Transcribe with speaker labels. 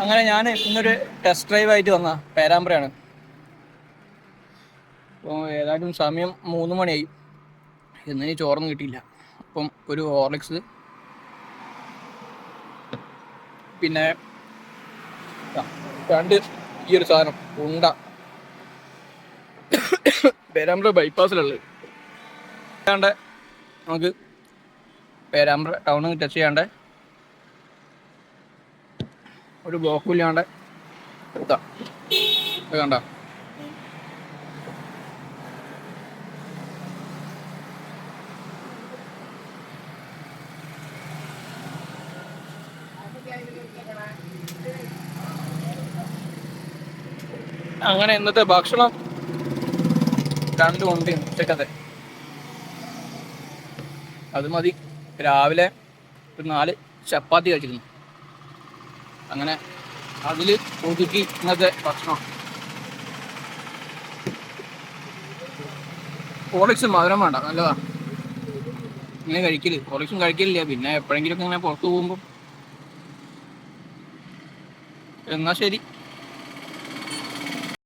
Speaker 1: അങ്ങനെ ഞാൻ ഇന്നൊരു ടെസ്റ്റ് ഡ്രൈവ് ആയിട്ട് വന്ന പേരാമ്പ്രയാണ്. അപ്പോൾ ഏതായാലും സമയം മൂന്ന് മണിയായി. ഇന്നിനി ചോറൊന്നും കിട്ടിയില്ല. അപ്പം ഒരു ഹോർലിക്സ്. പിന്നെ രണ്ട് ഈ ഒരു സാധനം ഉണ്ട. പേരാമ്പ്ര ബൈപ്പാസിലുള്ളത് നമുക്ക് പേരാമ്പ്ര ടൗണിൽ ടച്ച് ചെയ്യാണ്ട് ഒരു ബ്ലോക്കും ഇല്ലാണ്ട് കണ്ട. അങ്ങനെ ഇന്നത്തെ ഭക്ഷണം രണ്ടും ഉണ്ട് ഉച്ചക്കത്തെ. അത് മതി. രാവിലെ ഒരു നാല് ചപ്പാത്തി കഴിച്ചിരുന്നു. അങ്ങനെ അതിൽ ഒതുക്കി ഇന്നത്തെ ഭക്ഷണം. ഹോർലിക്സ് മധുരം വേണ്ട നല്ലതാ. ഇങ്ങനെ കഴിക്കില്ല ഹോളിക്സും കഴിക്കില്ല പിന്നെ എപ്പോഴെങ്കിലും ഇങ്ങനെ പുറത്തു പോകുമ്പോൾ എന്നാ ശരി.